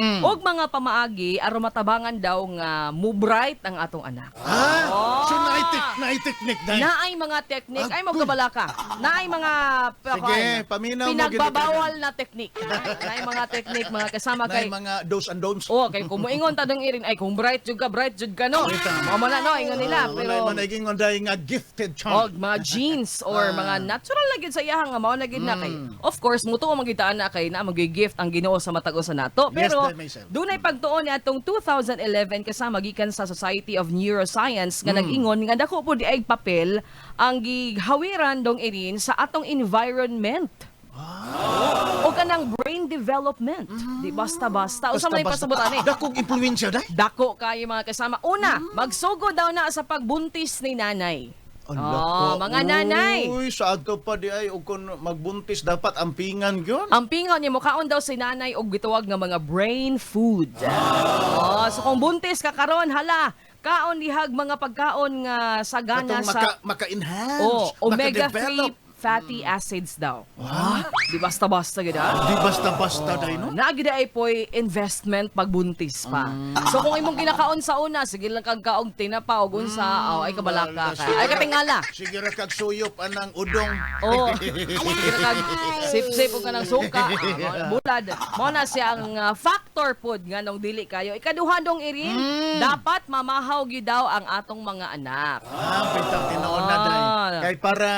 Og mga pamaagi aron matabangan daw nga mubright ang atong anak. Ah, Oh. so naitik, naitiknik dahil. Naay mga teknik, ay Agoy. magkabala ka. Naay mga Sige, paminaw mo, Pinagbabawal na teknik. Naay mga teknik mga kasama Na kay mga do's and don'ts. Oh, kay kung moingon ta dong irin ay kung bright jud ka, bright jud ka no. Mo man na no ingon nila pero Wala managing onday nga gifted og child. mga genes or Ah. mga natural na gyud sa iyahang nga mao na gyud na kay. Of course, muto ang magitaan na kay na magi-gift ang Ginoo sa matag sa nato. Yes, Pero that sense. dunay pagtuon ni atong 2011 kasama gikan sa Society of Neuroscience nga nag-ingon nga dako po di ay papel ang gihawiran dong irin sa atong environment. O kanang brain development. Di basta-basta. Usa man pasabutan eh. Dakong impluensya dahil. Dako kayo mga kasama. Una, magsugo daw na sa pagbuntis ni nanay. Oh, mga nanay. Uy, sa ato pa di ay ug kun magbuntis dapat ampingan gyud. Ang pingaw niya mukaon daw si nanay og gituwag nga mga brain food. Oh, so kung buntis ka karon hala, kaon dihag mga pagkaon nga sagana Katong sa maka, maka-enhance, oh, omega 3 maka-develop. Fatty acids daw. Di basta-basta gid ah. Di basta-basta dahil, no? Naagida ay po'y investment pagbuntis pa. So kung imong kinakaon sa una, sige lang kag kaog tinapa og unsa, aw ay kabalaka ka. Ay katingala. Sige ra kag suyop anang udong. Oh. Sige kag sip-sip og kanang suka. Ah, mao na, bulad. Mo na siya ang ah, factor pod nga nung dili kayo. Ikaduha dong irin, dapat mamahaw gyud daw ang atong mga anak. Ah, bitaw tinuon na. Ah. Kay para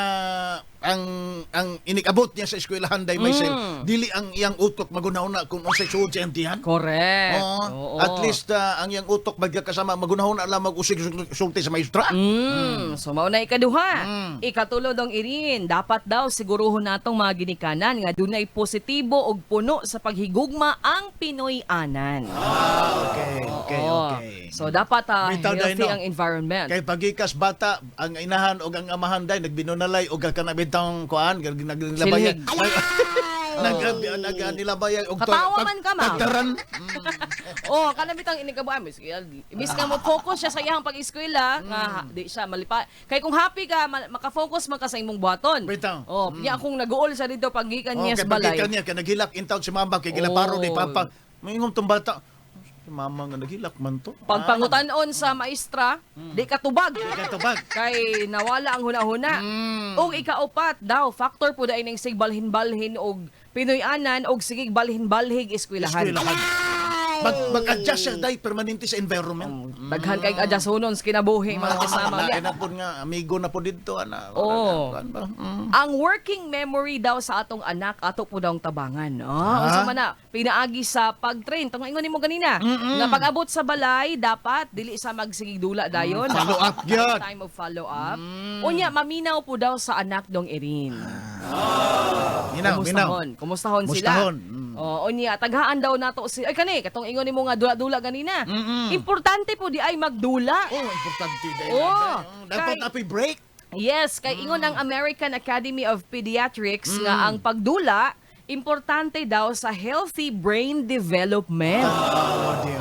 ang ang inikabot niya sa eskwelahan dahil may Mm. dili ang iyang utok magunahuna kung unsay suod sa entihan. Correct. Oo. Oo. At least ah, ang iyang utok bagya kasama magunahon alam mag-usig sulti sa maestra. Mm, so mao na ikaduha. Mm. Ikatulo dong irin, dapat daw siguruhon natong mga ginikanan nga dunay positibo og puno sa paghigugma ang Pinoy-anan. Ah, okay, okay, Oo. okay. So dapat ah, Bitaw, healthy Dino. ang environment. Kay pagikas bata, ang inahan o ang amahan day nagbinunalay o kanabitang kuan, gag- nagnilabayan. Nag nag nilabayan og Katawa man ka, ma'am. Tagtaran. oh, kana bitang inigabo amis. Imbis nga mo focus siya sa iyang pag-eskwela nga ha- di siya malipa. Kay kung happy ka, ma- makafocus man ka sa imong buhaton. Bitaw. Oh, pinya akong nag-uol sa dito pagikan Oh, niya sa balay. pagikan niya kay naghilak intaw si mama kay gilaparo Oh. ni papa. Mayingom tong bata. Mama nga naghilak man to. Pagpangutanon sa maestra, di ka tubag. Ah, Kay nawala ang huna-huna. Mm. Og ikaupat daw, factor po dahil ng sig balhin-balhin og Pinoy-anan og sigig balhin-balhig eskwelahan. Eskwelahan. Mag mag-adjust siya day permanente sa environment. Daghan kay adjasonon sa kinabuhi mga kasama Lain niya. na po nga amigo na po dito ana. Oo. Kuan ba? Mm. Ang working memory daw sa atong anak ato po daw ang tabangan. Oh, Ah? unsa man na pinaagi sa pag-train. Tong ingon nimo ganina. Nga pag-abot sa balay dapat dili sa magsigig dula dayon. Mm, follow up gyud. Time of follow up. Unya maminaw po daw sa anak dong Erin. Minaw, minaw. Kumustahon? Kumustahon sila? Mustahon. Mm. Oo, unya taghaan daw nato si ay kani katong ingon nimo nga dula-dula ganina. Importante po di ay magdula. Oh, importante dahil. Oo. Dapat api break. Yes, kay ingon ng American Academy of Pediatrics nga ang pagdula importante daw sa healthy brain development. Oh, di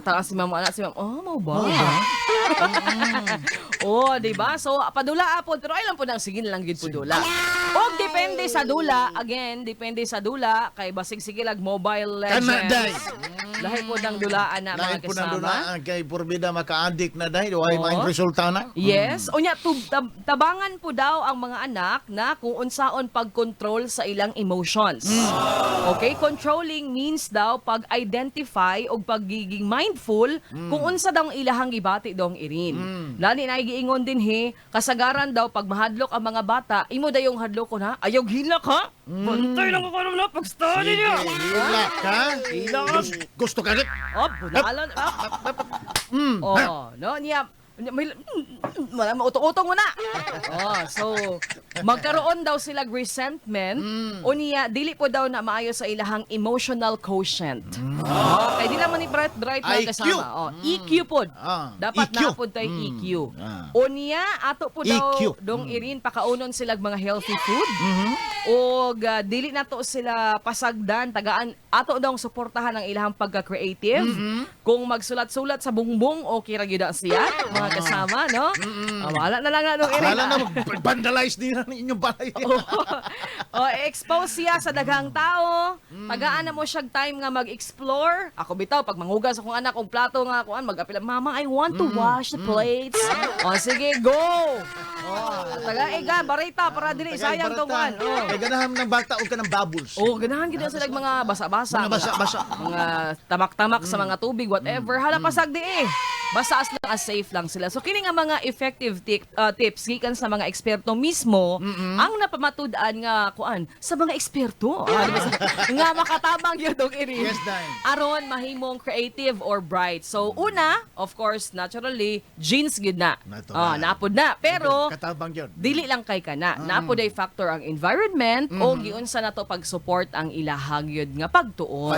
Taas si mama anak si mama. Oh, mau ba? oh, di ba? So, padula apod pero ay lang po nang sige lang gid po dula. Og depende sa dula, again, depende sa dula kay basig sige lag Mobile Legends. Kana day. Lahi po ng dulaan na mga po na kasama. doon kay porbida maka-addict na dahil wala Oo. mga resulta na. Yes, unya tub, tab- tabangan po daw ang mga anak na kung unsaon pag-control sa ilang emotions. Okay, controlling means daw pag-identify o pagiging mindful kung unsa daw ang ilahang gibati daw ang irin. Lani na giingon din he, kasagaran daw pag mahadlok ang mga bata, imo dayong hadlok ko na, ayaw hilak ha? Bantay lang ako na pag-study niya. Hila ka? Hila ka? Gus- Gusto ka rin? Oh, bunalan. Mm. Oh, no, niya may wala mauto-utong mo na. Oh, so magkaroon daw sila resentment o niya dili po daw na maayo sa ilahang emotional quotient. Oh, kay di naman ni bright bright na kasama. Oh, EQ pod. Ah, Dapat EQ. na pod tay EQ. Ah. O niya ato po daw EQ. dong irin pakaunon sila mga healthy food. O ga, dili na to sila pasagdan tagaan ato daw suportahan ang ilahang pagka-creative. Kung magsulat-sulat sa bungbong okay ra gyud siya mga kasama no. Ah, wala na lang na dong irin. Wala na, vandalize nila. ang inyong balay. o expose siya sa daghang tao. Tagaan na mo siya time nga mag-explore. Ako bitaw pag manghugas akong anak og plato nga kuan mag-apila, "Mama, I want to wash the plates." o sige, go. Oh, taga ega barita para dili sayang to kuan. Oh. Kaya ganahan ng bata o ka ng bubbles. Oh, ganahan gid sila mga basa-basa. Mga basa-basa. Mga tamak-tamak sa mga tubig, whatever. Hala pasag di eh. Basta as lang as safe lang sila. So kini nga mga effective tip, uh, tips gikan sa mga eksperto mismo ang napamatud-an nga kuan sa mga eksperto. Ah, nga makatabang yun dong iri. Yes, Dine. Aron mahimong creative or bright. So una, of course, naturally, jeans gid na. Natural. Ah, naapod na. Pero Katabang yun. dili lang kay kana Mm. napo day factor ang environment o giunsa na to pag support ang ilahang yun nga pagtuon